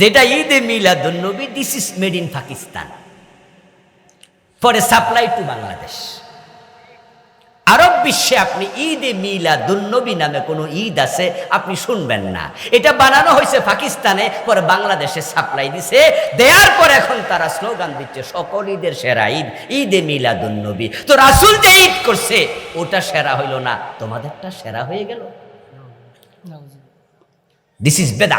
যেটা ঈদে Milad-un-Nabi this is made in Pakistan a supply to Bangladesh আরব বিশ্বে আপনি ঈদে মিলাদুন্নবী নামে কোনো ঈদ আছে আপনি শুনবেন না। এটা বানানো হয়েছে পাকিস্তানে পরে বাংলাদেশে সাপ্লাই দিছে। দেওয়ার পর এখন তারা স্লোগান দিচ্ছে সকল ঈদের সেরা ঈদ ঈদ ঈদে মিলাদুন্নবী তো রাসুল যে ঈদ করছে ওটা সেরা হইল না তোমাদেরটা সেরা হয়ে গেল। দিস ইজ বেদা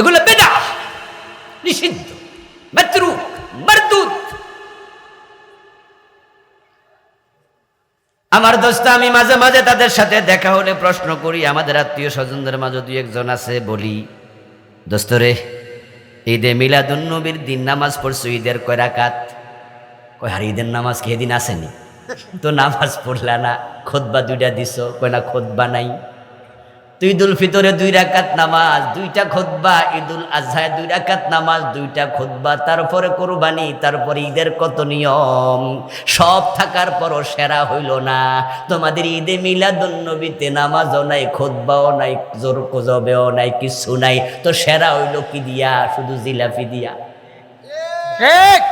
এগুলো বেদা, নিষিদ্ধ, মাতরুক, মারদুদ। আমার দোস্ত, আমি মাঝে মাঝে তাদের সাথে দেখা হলে প্রশ্ন করি, আমাদের আত্মীয় স্বজনদের মাঝে দুই একজন আছে বলি, দোস্ত রে, ঈদে মিলাদুন্নবীর দিন নামাজ পড়ছো, ঈদের কয় রাকাত? কয়, আর ঈদের নামাজ কে দিন আসেনি? তো নামাজ পড়লা না খোদবা দুইটা দিছ। কয়, না খোদবা নাই। ঈদুল ফিতরে দুই রাকাত নামাজ দুইটা খোদবা ঈদুল আজহায় দুই রাকাত নামাজ দুইটা খোদবা তারপরে কোরবানি তারপরে ঈদের কত নিয়ম? সব থাকার পরও সেরা হইল না। তোমাদের ঈদে মিলাদুন্নবীতে নামাজও নাই খোদবাও নাই জোর কোজবেও নাই কিছু নাই। তো সেরা হইল কি দিয়া? শুধু জিলাপি দিয়া। ঠিক।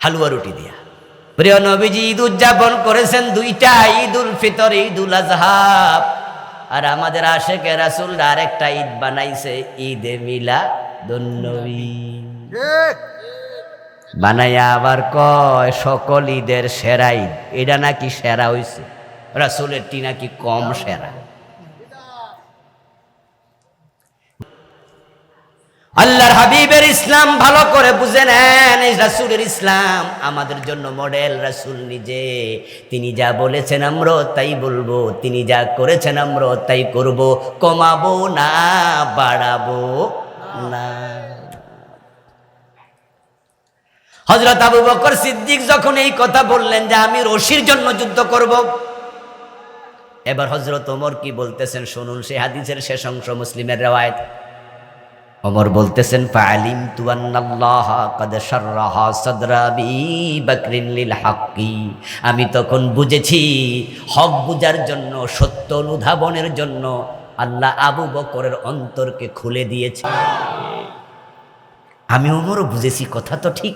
হালুয়া রুটি দিয়া। প্রিয় নবীজি ঈদ উদযাপন করেছেন দুইটা ঈদ উল ফিতর ঈদ উল আজহা। আর আমাদের আশেকে রাসুল আরেকটা ঈদ বানাইছে ঈদে মিলা দন্নবী বানাইয়া আবার কয় সকল ঈদের সেরা ঈদ। এটা নাকি সেরা হইছে। রাসুলেরটি নাকি কম সেরা। আল্লাহর হাবিবের ইসলাম ভালো করে বুঝে নেন, এই রাসুলের ইসলাম। আমাদের জন্য মডেল রাসুল নিজে। তিনি যা বলেছেন আমরা তাই বলব, তিনি যা করেছেন আমরা তাই করব। কমাবো না, বাড়াবো না। হজরত আবু বকর সিদ্দিক যখন এই কথা বললেন যে আমি রশির জন্য যুদ্ধ করব, এবার হজরত ওমর কি বলতেছেন শুনুন সে হাদিসের শেষ অংশ মুসলিমের রেওয়ায়ত। ওমর বলতেছেন ফালিম তুয়ান্নাল্লাহ কদ শাররাহা সাদরা বি বকরিন লিল হাক্কি। আমি তখন বুঝেছি, হক বুঝার জন্য, সত্য অনুধাবনের জন্য আল্লাহ আবু বকরের অন্তরকে খুলে দিয়েছে। আমি ওমরও বুঝেছি, কথা তো ঠিক।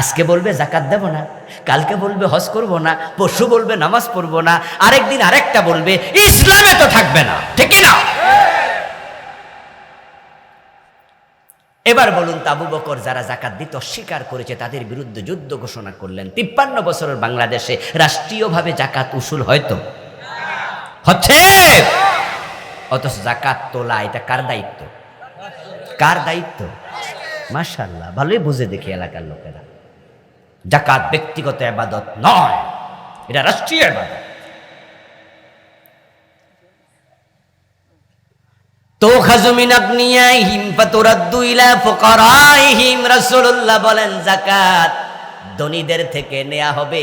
আজকে বলবে জাকাত দেব না, কালকে বলবে হজ করব না, পরশু বলবে নামাজ পড়ব না, আরেকদিন আরেকটা বলবে, ইসলামে তো থাকবে না, ঠিক না এবার বলুন তাবু বকর যারা জাকাত দিতে অস্বীকার করেছে, তাদের বিরুদ্ধে যুদ্ধ ঘোষণা করলেন। তিপ্পান্ন বছরের বাংলাদেশে রাষ্ট্রীয়ভাবে জাকাত উসুল হয়তো? হচ্ছে? অথচ জাকাত তোলা, এটা কার দায়িত্ব? কার দায়িত্ব? মাশাল্লাহ ভালোই বুঝে দেখি এলাকার লোকেরা। জাকাত ব্যক্তিগত আবাদত নয়, এটা রাষ্ট্রীয় আবাদত। তো খাজুমিন আপনিয়াহিম ফাতুরাদ্দু ইলা ফুকারাইহিম, রাসূলুল্লাহ বলেন, যাকাত ধনীদের থেকে নেওয়া হবে,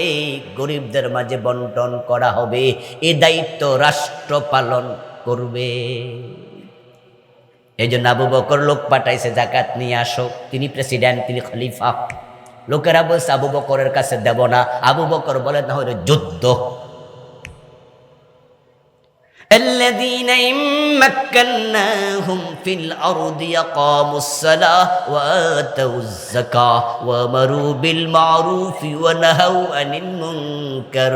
গরিবদের মাঝে বন্টন করা হবে, এ দায়িত্ব রাষ্ট্র পালন করবে। এই জন্য আবু বকর লোক পাঠাইছে জাকাত নিয়ে আসো। তিনি প্রেসিডেন্ট, তিনি খলিফা। লোকেরা বলছে, আবু বকরের কাছে দেব না। আবু বকর বলে, না হলে যুদ্ধ। الذين إن مكناهم في الأرض يقاموا الصلاة وآتوا الزكاة وأمروا بالمعروف ونهوا عن المنكر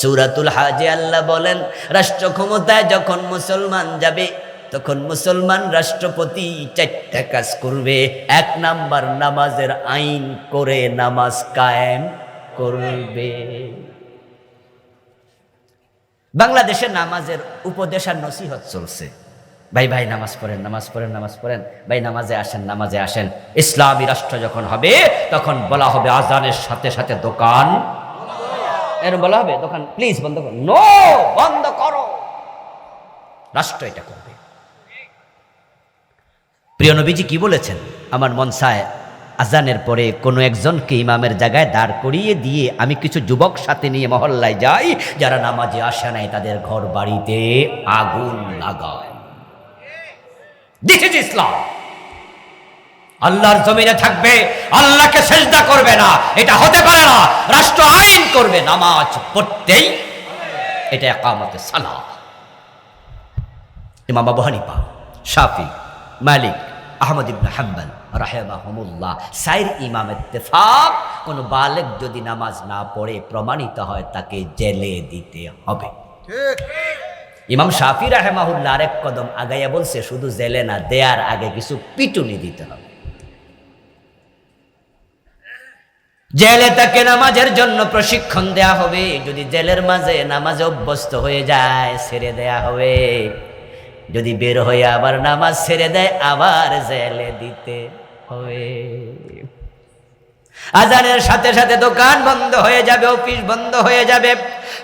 সূরাতুল হাজে আল্লাহ বলেন রাষ্ট্র ক্ষমতায় যখন মুসলমান যাবে তখন মুসলমান রাষ্ট্রপতি চারটা কাজ করবে এক নাম্বার নামাজের আইন করে নামাজ কায়েম করবে বাংলাদেশে নামাজের উপদেশ আর নসিহত চলছে। ভাই ভাই, নামাজ পড়েন নামাজ পড়েন নামাজ পড়েন। ভাই, নামাজে আসেন নামাজে আসেন। ইসলামী রাষ্ট্র যখন হবে, তখন বলা হবে আজানের সাথে সাথে দোকান। এরকম বলা হবে? দোকান প্লিজ বন্ধ করো। নো বন্ধ করো। রাষ্ট্র এটা করবে। প্রিয় নবীজি কি বলেছেন? আমার মন চায় আজানের পরে কোনো একজনকে ইমামের জায়গায় দাঁড় করিয়ে দিয়ে আমি কিছু যুবক সাথে নিয়ে মহল্লায় যাই, যারা নামাজে আসে নাই, তাদের ঘর বাড়িতে আগুন লাগায়। ইসলাম আল্লাহর জমিনে থাকবে, আল্লাহকে সেজদা করবে না, এটা হতে পারে না, রাষ্ট্র আইন করবে, নামাজ পড়তেই। এটা একামতে সালাহ। ইমাম আবু হানিফা, শাফি, মালিক, আহমদ ইবনে হাম্বল। রাহেমাহমুল্লাহ। সাইর ইমাম ইত্তেফাক কোন বালেক যদি নামাজ না পড়ে প্রমাণিত হয় তাকে জেলে দিতে হবে। ইমাম শাফি রাহেমাহুল্লাহ আরেক কদম আগাইয়া বলছে শুধু জেলে না দেয়ার আগে কিছু পিটুনি দিতে হবে। জেলে তাকে নামাজের জন্য প্রশিক্ষণ দেয়া হবে। যদি জেলের মাঝে নামাজে অভ্যস্ত হয়ে যায় ছেড়ে দেয়া হবে। যদি বের হয়ে আবার নামাজ ছেড়ে দেয় আবার জেলে দিতে হবে। আজানের সাথে সাথে দোকান বন্ধ হয়ে যাবে, অফিস বন্ধ হয়ে যাবে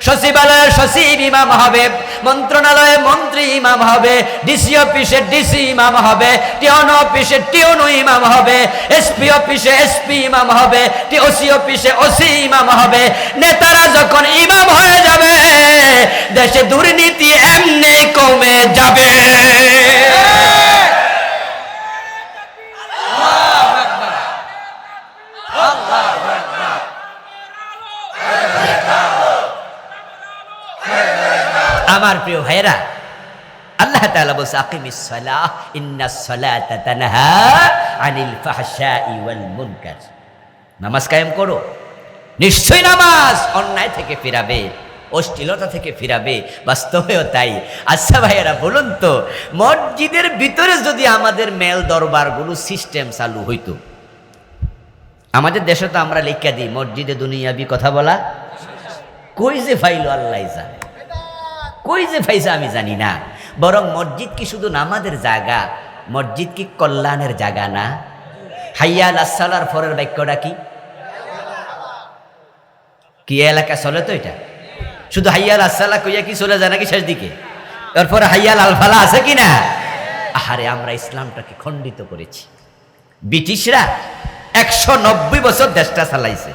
সচিবালয়ে সচিব ইমাম হবে মন্ত্রণালয়ে মন্ত্রী ইমাম হবে ডিসি অফিসে ডিসি ইমাম হবে টিওন অফিসে টিওন ইমাম হবে এসপি অফিসে এসপি ইমাম হবে ওসি অফিসে ওসি ইমাম হবে। নেতারা যখন ইমাম হয়ে যাবে, দেশে দুর্নীতি এমনি কমে যাবে। আমার প্রিয় ভাইরা আল্লাহ তাআলা বলছে আকিমিস সালাহ ইন্নাস সালাতা তানহা আনিল ফাহশাই ওয়াল মুনকার। নামাজ কায়েম করো। নিশ্চয় নামাজ অন্যায় থেকে ফিরাবে, অশ্লীলতা থেকে ফিরাবে, বাস্তবেও তাই। আচ্ছা ভাইয়েরা, বলুন তো, মসজিদের ভিতরে যদি আমাদের মেল দরবারগুলো সিস্টেম চালু হইতো, আমাদের দেশে তো আমরা লিখা দিই, মসজিদে দুনিয়াবি কথা বলা। কই যে ফাইলো আল্লাহ জানে? কই যে ফাইসা আমি জানি না। বরং মসজিদ কি শুধু নামাজের জায়গা, মসজিদ কি কল্যাণের জায়গা না? হাইয়াল আসসালার ফরের বাক্যটা কি? কি এলাকা চলে তো এটা? শুধু হাইয়াল আসসালা কইয়া কি চলে যায় নাকি শেষ দিকে? তারপরে হাইয়াল আলফালা আছে কি না? আহারে, আমরা ইসলামটাকে খণ্ডিত করেছি। ব্রিটিশরা একশো নব্বই বছর দেশটা চালাইছে।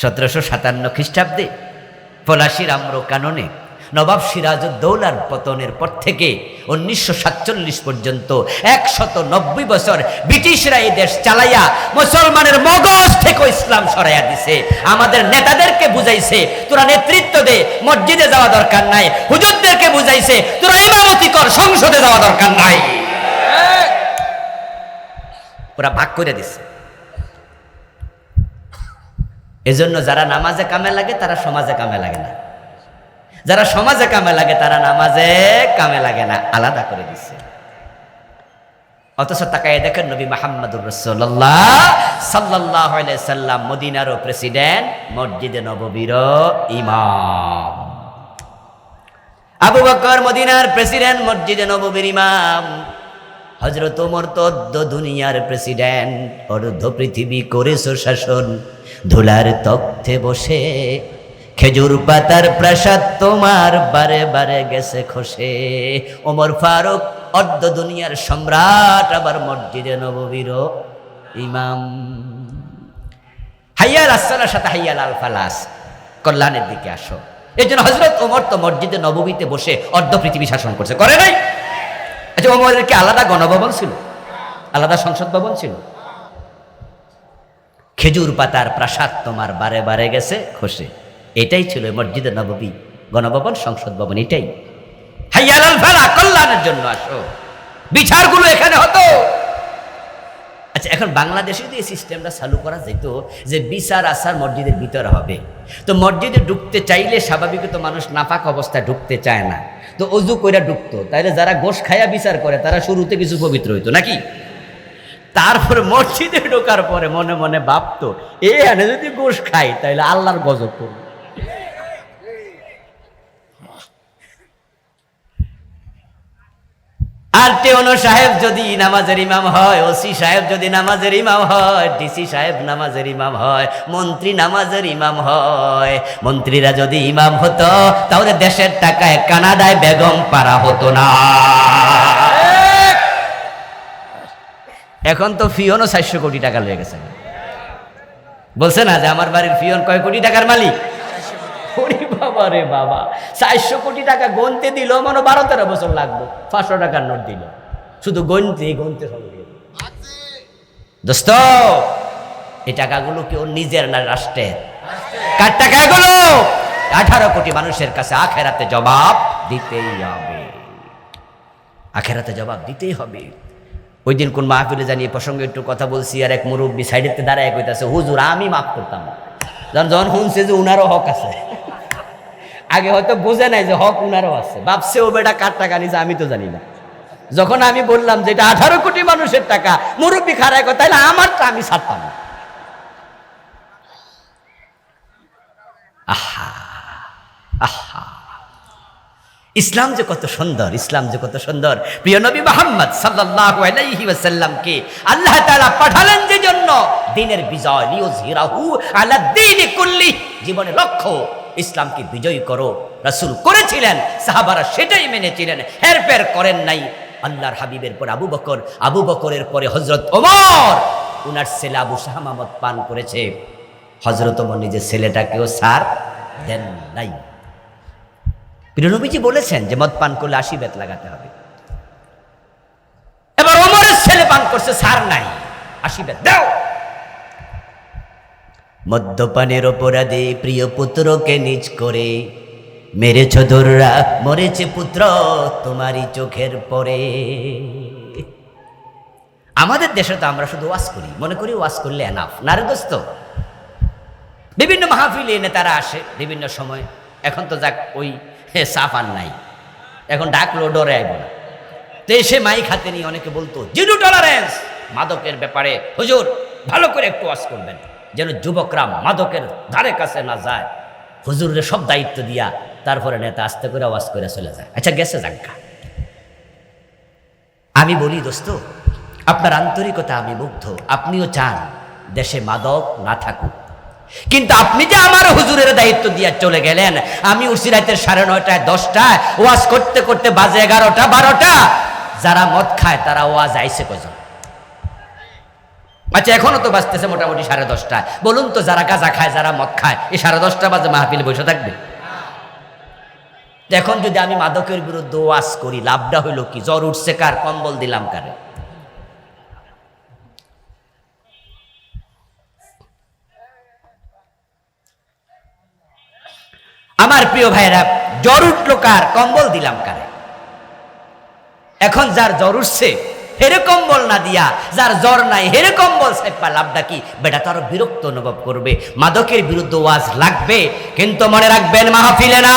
সতেরোশো সাতান্ন খ্রিস্টাব্দে পলাশির আম্র কাননে নবাব সিরাজউদ্দৌলার পতনের পর থেকে উনিশশো সাতচল্লিশ পর্যন্ত একশত নব্বই বছর ব্রিটিশরা এই দেশ চালাইয়া মুসলমানের মগজ থেকে ইসলাম সরাইয়া দিছে। আমাদের নেতাদেরকে বুঝাইছে, তোরা নেতৃত্ব দে, মসজিদে যাওয়া দরকার নাই। হুজুরদেরকে বুঝাইছে, তোরা ইমামতি কর, সংসদে যাওয়া দরকার নাই। ওরা ভাগ করে দিছে। এজন্য যারা নামাজে কামে লাগে, তারা সমাজে কামে লাগে না। যারা সমাজে কামে লাগে, তারা নামাজে কামে লাগে না, আলাদা করে দিচ্ছে অথচ তাকায় দেখেন নবী মাহমুদুর রসোল্লাহ সাল্লাহ সাল্লাম, মদিনারও প্রেসিডেন্ট, মসজিদে নববীর ইমাম। আবু বকর মদিনার প্রেসিডেন্ট, মসজিদে নববীর ইমাম। হজরত ওমর তো অর্ধ দুনিয়ার প্রেসিডেন্ট, অর্ধ পৃথিবী করেছ শাসন, ধুলার তথ্যে বসে খেজুর পাতার প্রাসাদ তোমার বারে বারে গেছে খসে। ওমর ফারুক অর্ধ দুনিয়ার সম্রাট, আবার মসজিদে নববীর ইমাম। হাইয়াল আসসালার সাথে হাইয়াল আল ফালাস, কল্যাণের দিকে আসো। এই জন্য হজরত ওমর তো মসজিদে নববীতে বসে অর্ধ পৃথিবী শাসন করছে। করে নাই? আচ্ছা ওমরের কি আলাদা গণভবন ছিল? আলাদা সংসদ ভবন ছিল? খেজুর পাতার প্রাসাদ তোমার বারে বারে গেছে খসে। এটাই ছিল মসজিদে নববী, গণভবন, সংসদ ভবন, এটাই। ফেলা, কল্যাণের জন্য আসো। বিচারগুলো এখানে হতো। আচ্ছা এখন বাংলাদেশে যদি এই সিস্টেমটা চালু করা যেত যে বিচার আসার মসজিদের ভিতরে হবে। তো মসজিদে ঢুকতে চাইলে স্বাভাবিক তো মানুষ নাপাক অবস্থায় ঢুকতে চায় না। তো অজু কইরা ঢুকতো। তাইলে যারা গোশ খায়া বিচার করে, তারা শুরুতে কিছু পবিত্র হইতো, নাকি? তারপরে মসজিদে ঢোকার পরে মনে মনে ভাবতো, এ যদি গোশ খাই তাহলে আল্লাহর গজব করবে। আর টেওনো সাহেব যদি নামাজের ইমাম হয়, ওসি সাহেব যদি নামাজের ইমাম হয়, ডিসি সাহেব নামাজের ইমাম হয়, মন্ত্রী নামাজের ইমাম হয়। মন্ত্রীরা যদি ইমাম হতো, তাহলে দেশের টাকায় কানাডায় বেগম পারা হতো না। এখন তো ফিওনও চারশো কোটি টাকা লেগে গেছে। বলছে না যে, আমার বাড়ির ফিওন কয় কোটি টাকার মালিক? বাবা রে বাবা। চারশো কোটি টাকা গনতে দিল, মনে বারো তেরো বছর লাগবে পাঁচশো টাকার নোট দিল। শুধু গনতে গনতে দোস্ত, এই টাকাগুলো কি ওর নিজের না রাষ্ট্রের? কার আঠারো কোটি মানুষের কাছে আখেরাতে জবাব দিতেই হবে। আখেরাতে জবাব দিতেই হবে। ওই দিন কোন মাহফিলে জানিয়ে প্রসঙ্গে একটু কথা বলছি, আর এক মুরব্বী সাইডেতে দাঁড়ায় কইতাছে, হুজুর, আমি মাফ করতাম। যখন শুনছে যে উনারও হক আছে। আগে হয়তো বোঝে নাই যে হক উনারও আছে। ভাবছে ও বেটা কার টাকা নিছে আমি তো জানি না। যখন আমি বললাম যে এটা আঠারো কোটি মানুষের টাকা, মুরব্বী খারায় কথা তাহলে আমারটা আমি ছাড়তাম না। ইসলাম যে কত সুন্দর, ইসলাম যে কত সুন্দর। প্রিয় নবী মোহাম্মদ ওয়াসাল্লামকে আল্লাহ তাআলা পাঠালেন যে জন্য দিনের বিজয়, লিউযহিরাহু আলা দীনি কুল্লি জীবনের লক্ষ্য ইসলামকে বিজয়ী করো, রাসূল করেছিলেন, সাহাবারা সেটাই মেনেছিলেন, হেরফের করেন নাই। আল্লাহর হাবিবের পর আবু বকর, আবু বকরের পরে হজরত ওমর, উনার ছেলে আবু শাহমামত পান করেছে। হযরত ওমর নিজের ছেলেটাকেও সার দেন নাই। প্রিয়নবীজি বলেছেন যে, মদ পান করলে আশি বেত লাগাতে হবে। এবার ওমরের ছেলে পান করছে, সার নাই। আশি বেত দাও। মদ্যপানের অপরাধে প্রিয় পুত্রকে নিজ করে মেরেছ ধররা মরেছে পুত্র তোমারই চোখের পরে। আমাদের দেশে তো আমরা শুধু ওয়াশ করি মনে করি ওয়াশ করলে এনাফ না রে দোস্ত বিভিন্ন মাহফিলে নেতারা আসে বিভিন্ন সময়। এখন তো যাক ওই হে, সাফ আর নাই। এখন ডাকলো ডরে আইব না। তো এসে মাইক হাতে নিয়ে অনেকে বলতো জিরো টলারেন্স মাদকের ব্যাপারে হুজুর ভালো করে একটু ওয়াশ করবেন। যেন যুবকরা মাদকের ধারে কাছে না যায়। হুজুরের সব দায়িত্ব দিয়া তারপরে নেতা আস্তে করে ওয়াজ করে চলে যায়। আচ্ছা গেছে যাজ্ঞা আমি বলি, দোস্ত, আপনার আন্তরিকতা আমি মুগ্ধ। আপনিও চান দেশে মাদক না থাকুক। কিন্তু আপনি যে আমার হুজুরের দায়িত্ব দিয়ে চলে গেলেন, আমি উঠছি রাতের সাড়ে নয়টায়, দশটায়, ওয়াজ করতে করতে বাজে এগারোটা, বারোটা। যারা মদ খায়, তারা ওয়াজ আইসে কজন আচ্ছা এখনও তো বাজতেছে মোটামুটি সাড়ে দশটায় বলুন তো, যারা গাঁজা খায়, যারা মদ খায়, এই সাড়ে দশটা বাজে মাহফিলে বসে থাকবে? এখন যদি আমি মাদকের বিরুদ্ধে ওয়াজ করি, লাভটা হইল কি? জ্বর উঠছে কার? কম্বল দিলাম কারে? আমার প্রিয় ভাইরা জ্বর উঠল কার? কম্বল দিলাম কারে? এখন যার জ্বর উঠছে হেরে কম্বল না দিয়া যার জ্বর নাই হেরে কম্বল সাইপা লাভটা কি? বেটা তার বিরক্ত অনুভব করবে। মাদকের বিরুদ্ধে ওয়াজ লাগবে কিন্তু মনে রাখবেন মাহফিলে না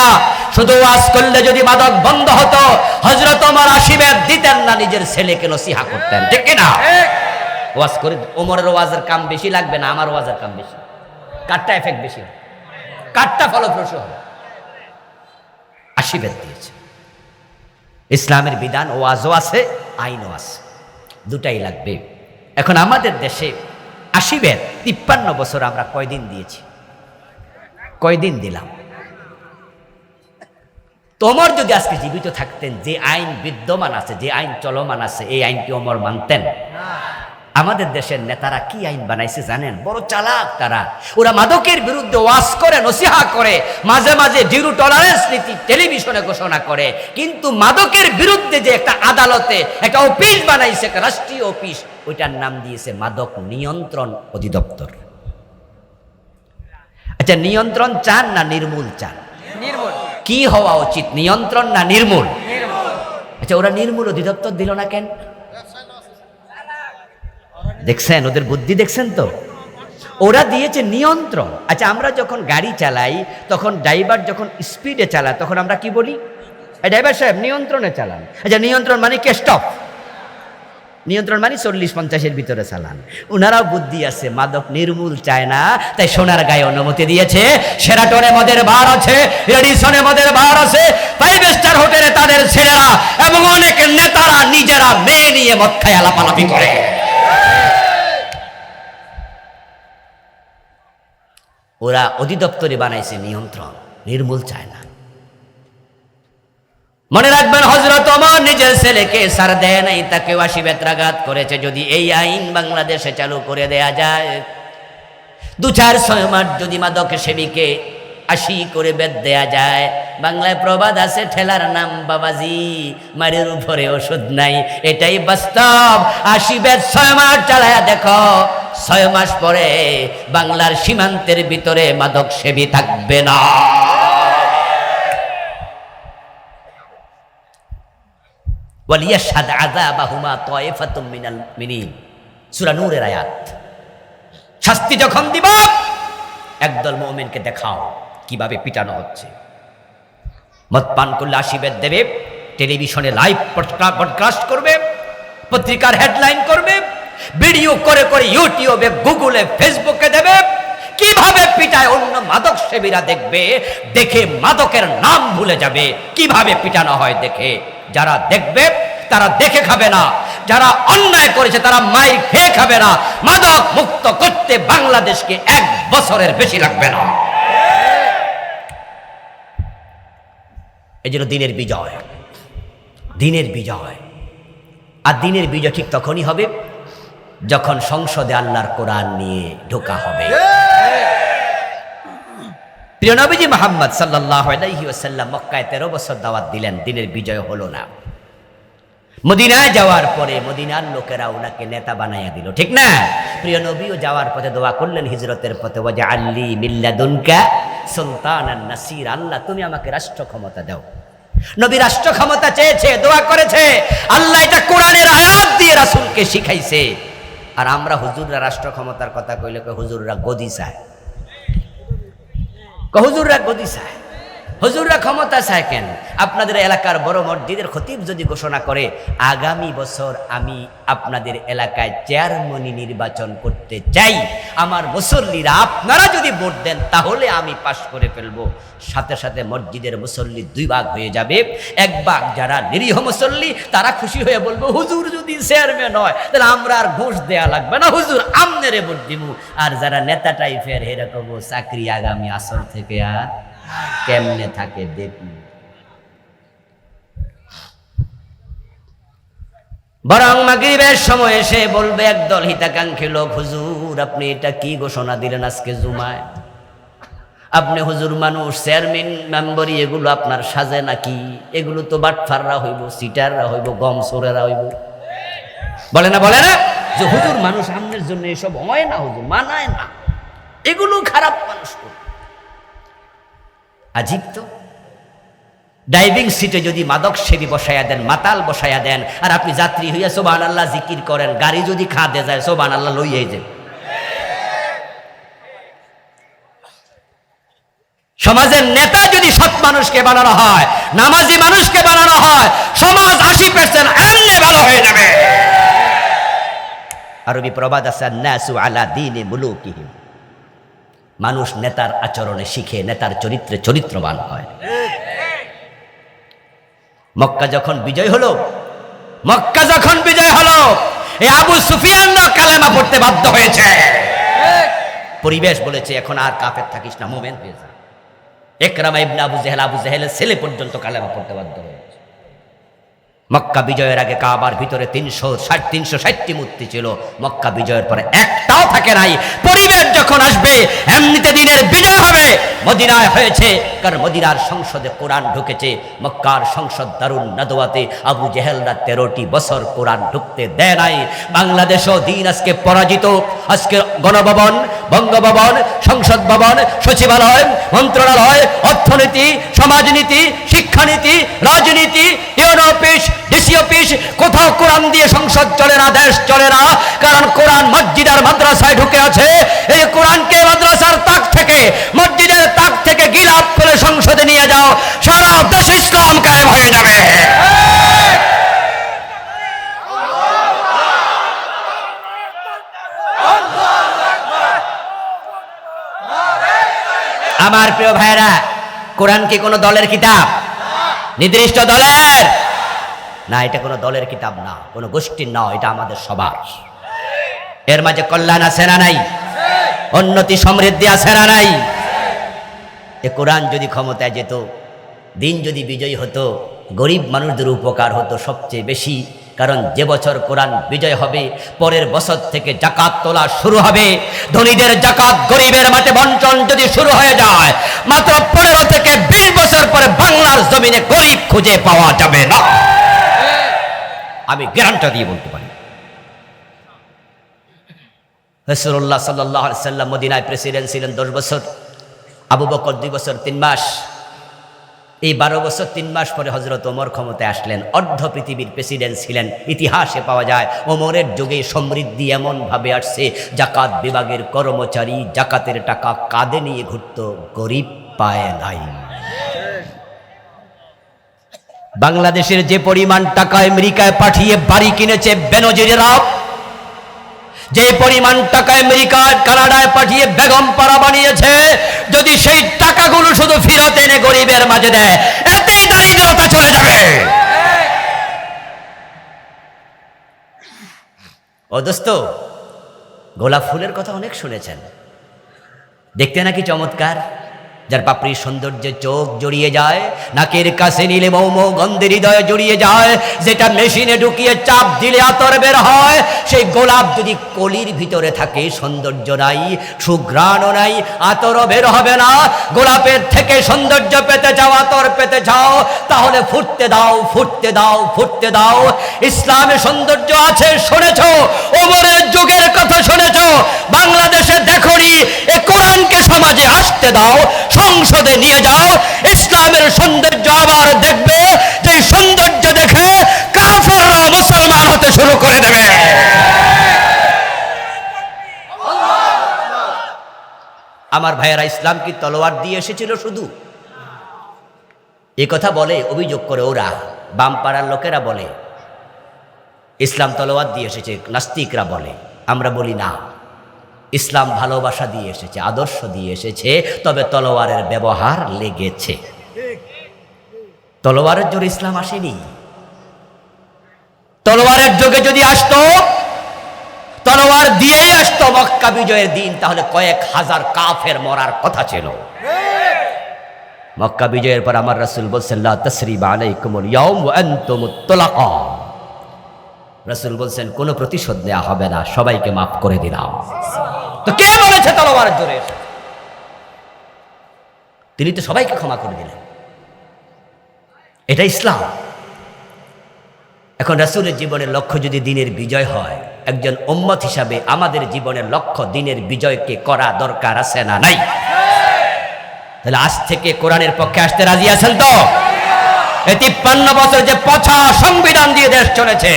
শুধু ওয়াজ করলে যদি মাদক বন্ধ হতো হজরত আমার আশীর্বাদ দিতেন না নিজের ছেলেকে নসিহা করতেন ঠিক কি না? ওয়াজ করে ওমরের ওয়াজের কাম বেশি লাগবে না আমার ওয়াজের কাম বেশি। কারটা এফেক্ট বেশি কারটা ফলপ্রসূ হবে। আশীর্বাদ দিয়েছে। ইসলামের বিধান ওয়াজও আছে আইনও আছে। দুটাই লাগবে। এখন আমাদের দেশে আশীর্বাদ তিপ্পান্ন বছর আমরা কয়দিন দিয়েছি? কয়দিন দিলাম? তোমার যদি আজকে জীবিত থাকতেন, যে আইন বিদ্যমান আছে, যে আইন চলমান আছে, এই আইনটি অমর মানতেন? আমাদের দেশের নেতারা কি আইন বানাইছে জানেন? বড় চালাক তারা। ওরা মাদকের বিরুদ্ধে ওয়াজ করে নসিহা করে মাঝে মাঝে জিরো টলারেন্স নীতি টেলিভিশনে ঘোষণা করে। কিন্তু মাদকের বিরুদ্ধে যে একটা আদালতে একটা অফিস বানাইছে একটা রাষ্ট্রীয় অফিস ওইটার নাম দিয়েছে মাদক নিয়ন্ত্রণ অধিদপ্তর। আচ্ছা নিয়ন্ত্রণ চান না নির্মূল চান? নির্মূল। কি হওয়া উচিত নিয়ন্ত্রণ না নির্মূল? নির্মূল। আচ্ছা ওরা নির্মূল অধিদপ্তর দিল না কেন? দেখছেন? ওদের বুদ্ধি দেখছেন তো? ওরা দিয়েছে নিয়ন্ত্রণ। আচ্ছা আমরা যখন গাড়ি চালাই, তখন ড্রাইভার যখন স্পিডে চালায়, তখন আমরা কি বলি? ড্রাইভার সাহেব, নিয়ন্ত্রণে চালান। আচ্ছা নিয়ন্ত্রণ মানে কে? স্টপ। নিয়ন্ত্রণ মানে চল্লিশ পঞ্চাশের ভিতরে চালান। ওনারাও বুদ্ধি আছে, মাদক নির্মূল চায় না, তাই সোনার গায়ে অনুমতি দিয়েছে। সেরাটনে মদের বার আছে রেডিসনে মদের বার আছে ফাইভ স্টার হোটেলে তাদের ছেলেরা এবং অনেক নেতারা নিজেরা মেয়ে নিয়ে মদ খায় আলাপালাপি করে। ওরা অধিদপ্তরে বানাইছে নিয়ন্ত্রণ, নির্মূল চায় না। মনে রাখবেন হজরত আমার নিজের ছেলেকে সার দেয় নাই, তাকে ওয়াসি বেত্রাঘাত করেছে। যদি এই আইন বাংলাদেশে চালু করে দেয়া যায়, দু চার ছয় মাস যদি মাদক সেবীকে আশি করে বেদ দেয়া যায়। বাংলায় প্রবাদ আছে, ঠেলার নাম বাবাজি। মারের উপরে ওষুধ নাই, এটাই বাস্তব। আশি বেদ ছয় মাস চালায়া দেখো, ছয় মাস পরে বাংলার সীমান্তের ভিতরে মাদক সেবী থাকবে না। শাস্তি যখন দিব, একদল মুমিনকে দেখাও। কীভাবে পিটানো হচ্ছে। মদ পান করলে আশীর্বাদ দেবে, টেলিভিশনে লাইভ ব্রডকাস্ট করবে, পত্রিকার হেডলাইন করবে ভিডিও করে করে ইউটিউবে, গুগলে ফেসবুকে দেবে, কীভাবে পিটায় অন্য মাদক সেবীরা দেখবে, দেখে মাদকের নাম ভুলে যাবে, কীভাবে পিটানো হয় দেখে। যারা দেখবে, তারা দেখে খাবে না, যারা অন্যায় করেছে, তারা মায়ের খেয়ে খাবে না। মাদক মুক্ত করতে বাংলাদেশকে এক বছরের বেশি লাগবে না। এই জন্য দিনের বিজয়। দিনের বিজয়। আর দিনের বিজয় ঠিক তখনই হবে যখন সংসদে আল্লাহর কোরআন নিয়ে ঢোকা হবে। প্রিয় নবীজি মোহাম্মদ সাল্লাহ আলাইহি ওয়াসাল্লাম মক্কায় তেরো বছর দাওয়াত দিলেন, দিনের বিজয় হলো না। মদিনায় যাওয়ার পরে মদিনার লোকেরা ওনাকে নেতা বানাইয়া দিল, ঠিক না? প্রিয় নবীও যাওয়ার পথে দোয়া করলেন, হিজরতের পথে ওয়াজা আল্লি মিল্লাদুনকা সুলতান আর নাসির, আল্লাহ তুমি আমাকে রাষ্ট্র ক্ষমতা দাও। নবী রাষ্ট্র ক্ষমতা চেয়েছে, দোয়া করেছে, আল্লাহ এটা কোরআনের আয়াত দিয়ে রাসূলকে শিখাইছে। আর আমরা হুজুররা রাষ্ট্র ক্ষমতার কথা কইলে কই হুজুররা গদি চায়। হুজুররা গদি চায়। হুজুররা ক্ষমতা চায় কেন আপনাদের এলাকার বড় মসজিদের খতিব যদি ঘোষণা করে, আগামী বছর আমি আপনাদের এলাকায় চেয়ারমনি নির্বাচন করতে চাই। আমার মুসল্লিরা আপনারা যদি ভোট দেন, তাহলে আমি পাশ করে ফেলব। সাথে সাথে মসজিদের মুসল্লি দুই ভাগ হয়ে যাবে। এক ভাগ যারা নিরীহ মুসল্লি, তারা খুশি হয়ে বলব, হুজুর যদি চেয়ারম্যান হয়, তাহলে আমরা আর ঘুষ দেয়া লাগবে না। হুজুর, আমনেরে ভোট দিব আর যারা নেতা টাইপের এরকম চাকরি আগামী আসর থেকে আর কেমনে থাকে দেখি বরং মাগরিবের সময় এসে বলবে একদল হিতাকাঙ্ক্ষী লোক, হুজুর, আপনি এটা কি ঘোষণা দিলেন আজকে জুমায়? আপনি হুজুর মানুষ, চেয়ারম্যান, মেম্বরি, এগুলো আপনার সাজে নাকি? এগুলো তো বাটফাররা হইব, সিটাররা হইব, গম সোরেরা হইব। বলে না বলে না? যে হুজুর মানুষ আমনের জন্য এসব হয় না, হুজুর মানায় না। এগুলো খারাপ মানুষ করে আজীব তো? ড্রাইভিং সিটে যদি মাদক সেবী বসাইয়া দেন, মাতাল বসাইয়া দেন, আর আপনি যাত্রী হইয়া সোবান আল্লাহ জিকির করেন, গাড়ি যদি খাঁদে যায় সোবান আল্লাহ লইয়াই যায় সমাজের নেতা যদি সৎ মানুষকে বানানো হয়, নামাজি মানুষকে বানানো হয়, সমাজ আশি পার্সেন্ট এমনি ভালো হয়ে যাবে। আরবি প্রবাদ আছে নাসু আলা দিনে মুলুকিহিম। মানুষ নেতার আচরণে শিখে, নেতার চরিত্রে চরিত্রবান হয়। মক্কা যখন বিজয় হলো, মক্কা যখন বিজয় হলো, এই আবু সুফিয়ানরা কালেমা পড়তে বাধ্য হয়েছে। পরিবেশ বলেছে, এখন আর কাফের থাকিস না, মোমেন হয়ে যা। একরামা ইবনে আবু জেহেল, আবু জেহেলের ছেলে পর্যন্ত কালেমা পড়তে বাধ্য হয়েছে। মক্কা বিজয়ের আগে কাবার ভিতরে তিনশো ষাট, তিনশো ষাটটি মূর্তি ছিল। মক্কা বিজয়ের পরে একটাও থাকে নাই। পরিবেশ যখন আসবে, এমনিতে দিনের বিজয় হবে। মদিনায় হয়েছে। কারণ মদিনার সংসদে কোরআন ঢুকেছে। মক্কার সংসদ দারুণ নাদোয়াতে আবু জেহেলরা তেরোটি বছর কোরআন ঢুকতে দেয় নাই। বাংলাদেশও দিন আজকে পরাজিত। আজকে গণভবন, বঙ্গভবন, সংসদ ভবন, সচিবালয়, মন্ত্রণালয়, অর্থনীতি, সমাজনীতি, শিক্ষানীতি, রাজনীতি, ইউনো অফিস, ডিসি অফিস, কোথাও কোরআন দিয়ে সংসদ চলে না, দেশ চলে না। কারণ কোরআন মসজিদ আর মাদ্রাসায় ঢুকে আছে। এই কোরআনকে মাদ্রাসার তাক থেকে করে নিয়ে যাও। সারা দেশ ইসলাম কায়েম হয়ে যাবে। আমার প্রিয় ভাইরা কোরআন কি কোনো দলের কিতাব? নির্দিষ্ট দলের? না, এটা কোনো দলের কিতাব না, কোনো গোষ্ঠীর না, এটা আমাদের সবার। এর মাঝে কল্যাণ আছে না নাই? উন্নতি সমৃদ্ধি আছে না নাই? এ কোরআন যদি ক্ষমতায় যেত, দিন যদি বিজয়ী হতো, গরিব মানুষদের উপকার হতো সবচেয়ে বেশি। কারণ যে বছর কোরআন বিজয় হবে, পরের বছর থেকে জাকাত তোলা শুরু হবে। ধনীদের জাকাত গরিবের মাঠে বন্টন যদি শুরু হয়ে যায়, মাত্র পনেরো থেকে বিশ বছর পরে বাংলার জমিনে গরিব খুঁজে পাওয়া যাবে না। আমি গ্যারান্টা দিয়ে বলতে পারি। রসুল্লাহ সাল্লাহ সাল্লাম মদিনায় প্রেসিডেন্ট ছিলেন দশ বছর। আবু বকর দুই বছর, তিন মাস। এই বারো বছর, তিন মাস পরে হজরত ওমর ক্ষমতায় আসলেন। অর্ধ পৃথিবীর প্রেসিডেন্ট ছিলেন। ইতিহাসে পাওয়া যায়, ওমরের যুগে সমৃদ্ধি এমনভাবে আসছে, জাকাত বিভাগের কর্মচারী জাকাতের টাকা কাঁধে নিয়ে ঘুরত, গরিব পায় নাই। বাংলাদেশের যে পরিমাণ টাকা আমেরিকায় পাঠিয়ে বাড়ি কিনেছে বেনজিরেরা যে পরিমাণ টাকা আমেরিকা, কানাডায় পাঠিয়ে বেগম পাড়া বানিয়েছে, যদি সেই টাকাগুলো শুধু ফেরত এনে গরিবের মাঝে দেয়, এতেই দারিদ্রতা চলে যাবে। ও দোস্ত, গোলাপ ফুলের কথা অনেক শুনেছেন। দেখতে নাকি চমৎকার? যার পাপড়ির সৌন্দর্যে চোখ জড়িয়ে যায়, নাকের কাছে নিলে মৌম গন্ধের হৃদয়ে জড়িয়ে যায়, যেটা মেশিনে ঢুকিয়ে চাপ দিলে আতর বের হয়। সেই গোলাপ যদি কলির ভিতরে থাকে, সৌন্দর্য নাই, সুঘ্রাণও নাই, আতরও বের হবে না। গোলাপের থেকে সৌন্দর্য পেতে চাও, আতর পেতে চাও, তাহলে ফুটতে দাও ফুটতে দাও ফুটতে দাও। ইসলামে সৌন্দর্য আছে, শুনেছ? ওমরের যুগের কথা শুনেছ? বাংলাদেশে দেখনি, এ কোরআনকে সমাজে আসতে দাও সংসদে নিয়ে যাও। ইসলামের সৌন্দর্য আবার দেখবে। যে সৌন্দর্য দেখে কাফেররা মুসলমান হতে শুরু করে দেবে। আমার ভাইয়েরা, ইসলাম কি তলোয়ার দিয়ে এসেছিল শুধু? এ কথা বলে, অভিযোগ করে ওরা। বাম পাড়ার লোকেরা বলে, ইসলাম তলোয়ার দিয়ে এসেছে, নাস্তিকরা বলে। আমরা বলি না। ইসলাম ভালোবাসা দিয়ে এসেছে আদর্শ দিয়ে এসেছে তবে তলোয়ারের ব্যবহার লেগেছে। তলোয়ারের জোরে ইসলাম আসেনি। তলোয়ারের যোগে যদি আসতো তলোয়ার দিয়েই আসতো মক্কা বিজয়ের দিন তাহলে কয়েক হাজার কাফের মরার কথা ছিল। মক্কা বিজয়ের পর আমার রাসূল বলছেন তাসরিব আলাইকুমুল ইয়াউম ওয়া আনতুমুত তুলাকা। রাসূল বলছেন, কোনো প্রতিশোধ নেওয়া হবে না, সবাইকে মাফ করে দিলাম। তো কে বলেছে তলোয়ারের জোরে? তিনি তো সবাইকে ক্ষমা করে দিলেন। এটা ইসলাম। এখন রাসূলের জীবনের লক্ষ্য যদি দিনের বিজয় হয়, একজন উম্মত হিসাবে আমাদের জীবনের লক্ষ্য দিনের বিজয়কে করা দরকার আছে না নাই? তাহলে আজ থেকে কোরআনের পক্ষে আসতে রাজি আছেন তো? এই তিপ্পান্ন বছর যে পছা সংবিধান দিয়ে দেশ চলেছে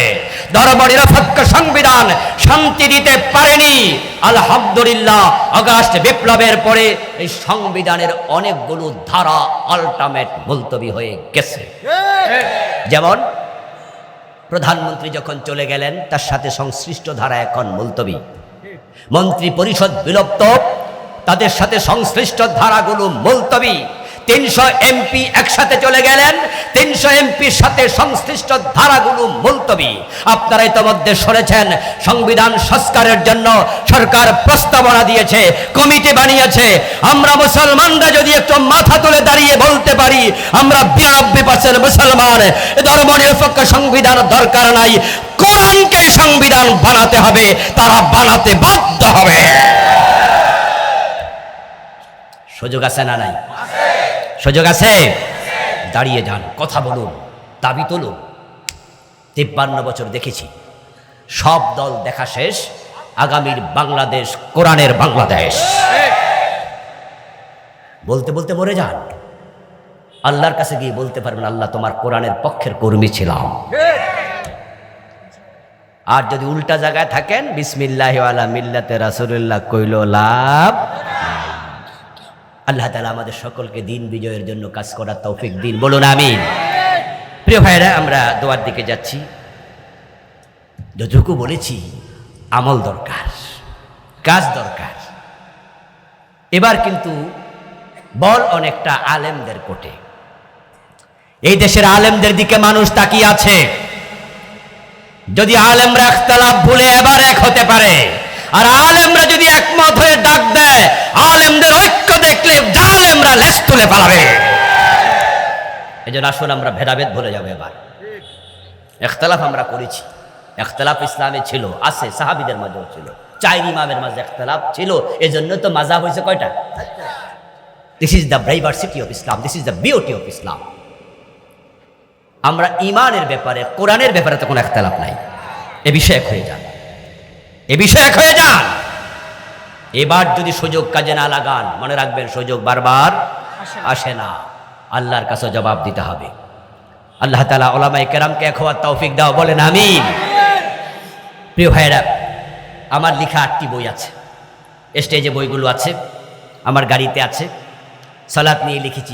ধর্ম নিরপেক্ষ সংবিধান শান্তি দিতে পারেনি। আলহামদুলিল্লাহ, অগাস্ট বিপ্লবের পরে এই সংবিধানের অনেকগুলো ধারা আল্টামেট মুলতবি হয়ে গেছে। যেমন, প্রধানমন্ত্রী যখন চলে গেলেন, তার সাথে সংশ্লিষ্ট ধারা এখন মুলতবি। মন্ত্রী পরিষদ বিলুপ্ত, তাদের সাথে সংশ্লিষ্ট ধারাগুলো মুলতবি। তিনশো এমপি একসাথে চলে গেলেন, তিনশো এমপির সাথে সংশ্লিষ্ট ধারাগুলো মুলতবি। আপনারা ইতোমধ্যে সরেছেন, সংবিধান সংস্কারের জন্য সরকার প্রস্তাবনা দিয়েছে, কমিটি বানিয়েছে। আমরা মুসলমানরা যদি একটু মাথা তুলে দাঁড়িয়ে বলতে পারি, আমরা বিরানব্বই পার্সেন্ট মুসলমান। ধর্ম নিরপেক্ষ সংবিধান দরকার নাই, কোরআনকে সংবিধান বানাতে হবে, তারা বানাতে বাধ্য হবে। সুযোগ আছে না নাই? সুযোগ আছে? দাঁড়িয়ে যান, কথা বলুন, দাবি তুলুন। তিপ্পান্ন বছর দেখেছি। সব দল দেখা শেষ, আগামীর বাংলাদেশ, কোরআনের বাংলাদেশ। বলতে বলতে মরে যান। আল্লাহর কাছে গিয়ে বলতে পারবেন, আল্লাহ তোমার কোরআনের পক্ষের কর্মী ছিলাম। আর যদি উল্টা জায়গায় থাকেন বিসমিল্লাহ আলা মিল্লাতে রাসুল্লাহ কইল, লাভ আল্লাহ তালা আমাদের সকলকে দিন বিজয়ের জন্য কাজ করার তৌফিক দিন। বলুন, আমিন। প্রিয় ভাইরা আমরা দোয়ার দিকে যাচ্ছি। যতটুকু বলেছি, আমল দরকার, কাজ দরকার। এবার কিন্তু বল অনেকটা আলেমদের কোটে। এই দেশের আলেমদের দিকে মানুষ তাকিয়ে আছে। যদি আলেমরা একতলাপ ভুলে এবার এক হতে পারে আর আলেমরা যদি একমত হয়ে ডাক দেয়, আলেমদের ঐক্য দেখলে জালেমরা লেস তুলে পালাবে। এই জন্য আসলে আমরা ভেদাভেদ ভুলে যাব এবার। একতলাফ আমরা করেছি। একতলাফ ইসলামে ছিল, আছে, সাহাবিদের মাঝেও ছিল। চার ইমামের মাঝে একতলাফ ছিল, এজন্য তো মাজা হয়েছে কয়টা? This is the diversity of Islam this is the beauty of Islam আমরা ইমানের ব্যাপারে, কোরআনের ব্যাপারে তো কোনো একতলাপ নাই। এ বিষয়ে হয়ে যান। এ বিষয়ে এক হয়ে যান। এবার যদি সুযোগ কাজে না লাগান মনে রাখবেন সুযোগ বারবার আসে না। আল্লাহর কাছে জবাব দিতে হবে। আল্লাহ তালা ওলামাই কেরামকে এক হওয়ার তৌফিক দাও বলেন আমিন। প্রিয় ভাইয়েরা আমার লেখা আটটি বই আছে। স্টেজে বইগুলো আছে আমার গাড়িতে আছে। সালাত নিয়ে লিখেছি।